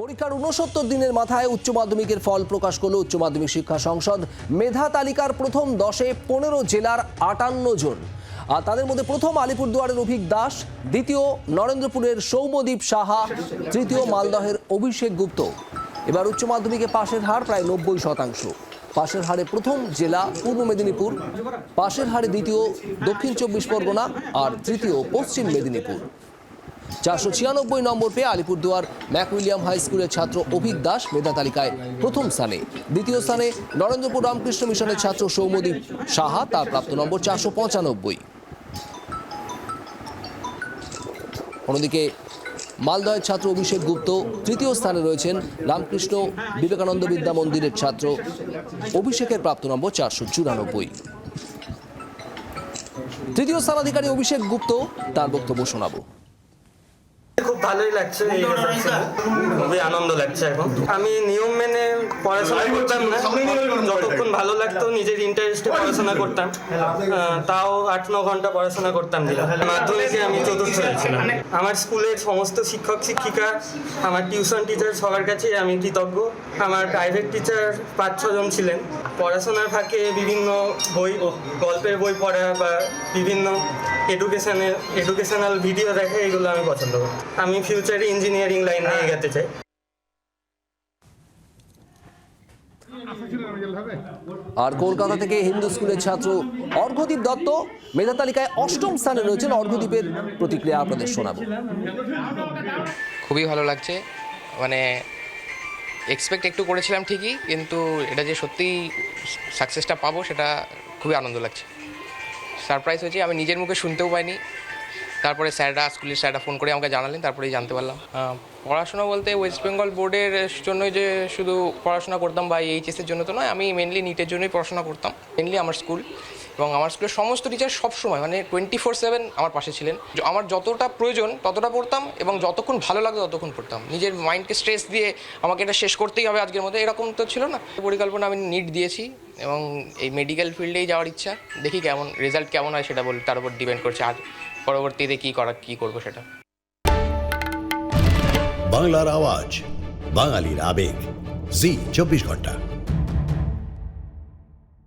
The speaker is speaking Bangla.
পরীক্ষার উনসত্তর দিনের মাথায় উচ্চ মাধ্যমিকের ফল প্রকাশ করল উচ্চ মাধ্যমিক শিক্ষা সংসদ। মেধা তালিকার প্রথম দশে পনেরো জেলার আটান্ন জন। আর তাদের মধ্যে প্রথম আলিপুরদুয়ারের অভিক দাস, দ্বিতীয় নরেন্দ্রপুরের সৌম্যদীপ সাহা, তৃতীয় মালদহের অভিষেক গুপ্ত। এবার উচ্চ মাধ্যমিকে পাশের হার প্রায় নব্বই শতাংশ। পাশের হারে প্রথম জেলা পূর্ব মেদিনীপুর, পাশের হারে দ্বিতীয় দক্ষিণ চব্বিশ পরগনা আর তৃতীয় পশ্চিম মেদিনীপুর। চারশো ছিয়ানব্বই নম্বর পেয়ে আলিপুরদুয়ার ম্যাকউইলিয়াম হাই স্কুলের ছাত্র অভিক দাস মেধা তালিকায় প্রথম স্থানে। দ্বিতীয় স্থানে নরেন্দ্রপুর রামকৃষ্ণ মিশনের ছাত্র সৌম্যদীপ সাহা, তার প্রাপ্ত নম্বর চারশো পঁচানব্বই। অন্যদিকে মালদহের ছাত্র অভিষেক গুপ্ত তৃতীয় স্থানে রয়েছেন রামকৃষ্ণ বিবেকানন্দ বিদ্যা মন্দিরের ছাত্র অভিষেকের প্রাপ্ত নম্বর চারশো চুরানব্বই। তৃতীয় স্থানাধিকারী অভিষেক গুপ্ত, তার বক্তব্য শোনাবো। ভালোই লাগছে খুবই আনন্দ লাগছে এখন। আমি নিয়ম মেনে পড়াশোনা করতাম না। যতক্ষণ ভালো লাগতো নিজের ইন্টারেস্টে পড়াশোনা করতাম। তাও আট ন ঘণ্টা পড়াশোনা করতাম দিলাম মাধ্যমিকে আমি চতুর্থ হয়েছিলাম। আমার স্কুলের সমস্ত শিক্ষক শিক্ষিকা আমার টিউশন টিচার সবার কাছে আমি কৃতজ্ঞ। আমার প্রাইভেট টিচার পাঁচ ছজন ছিলেন। পড়াশোনার ফাঁকে বিভিন্ন বই গল্পের বই পড়া বা বিভিন্ন এডুকেশনের এডুকেশনাল ভিডিও দেখে এগুলো আমি পছন্দ করি। আমি ফিউচারে ইঞ্জিনিয়ারিং লাইন নিয়ে যেতে চাই। আর কলকাতা থেকে হিন্দু স্কুলের ছাত্র অর্ঘদীপ দত্ত মেধা তালিকায় অষ্টম স্থানে রয়েছেন। অর্ঘদীপের প্রতিক্রিয়া আপনাদের শোনাবো। খুবই ভালো লাগছে। মানে এক্সপেক্ট একটু করেছিলাম ঠিকই কিন্তু এটা যে সত্যিই সাকসেসটা পাবো সেটা খুবই আনন্দ লাগছে। সারপ্রাইজ হয়েছে, আমি নিজের মুখে শুনতেও পাইনি। তারপরে স্যাররা, স্কুলের স্যাররা ফোন করে আমাকে জানালেন, তারপরেই জানতে পারলাম। পড়াশোনা বলতে ওয়েস্ট বেঙ্গল বোর্ডের জন্য যে শুধু পড়াশোনা করতাম বা এইচএসের জন্য তো নয়, আমি মেনলি নিটের জন্যই পড়াশোনা করতাম মেনলি আমার স্কুল এবং আমার স্কুলের সমস্ত টিচার সবসময় মানে টোয়েন্টি ফোর সেভেন আমার পাশে ছিলেন। আমার যতটা প্রয়োজন, ততটা পড়তাম এবং যতক্ষণ ভালো লাগতো ততক্ষণ পড়তাম। নিজের মাইন্ডকে স্ট্রেস দিয়ে আমাকে এটা শেষ করতেই হবে আজকের মধ্যে এরকম তো ছিল না। পরিকল্পনা আমি নিট দিয়েছি এবং এই মেডিকেল ফিল্ডেই যাওয়ার ইচ্ছা। দেখি কেমন রেজাল্ট কেমন হয় সেটা বল, তার উপর ডিপেন্ড করছে আর পরবর্তীতে কী করা, কী করব সেটা। বাংলার আওয়াজ, বাঙালির আবেগ। জি, চব্বিশ ঘণ্টা।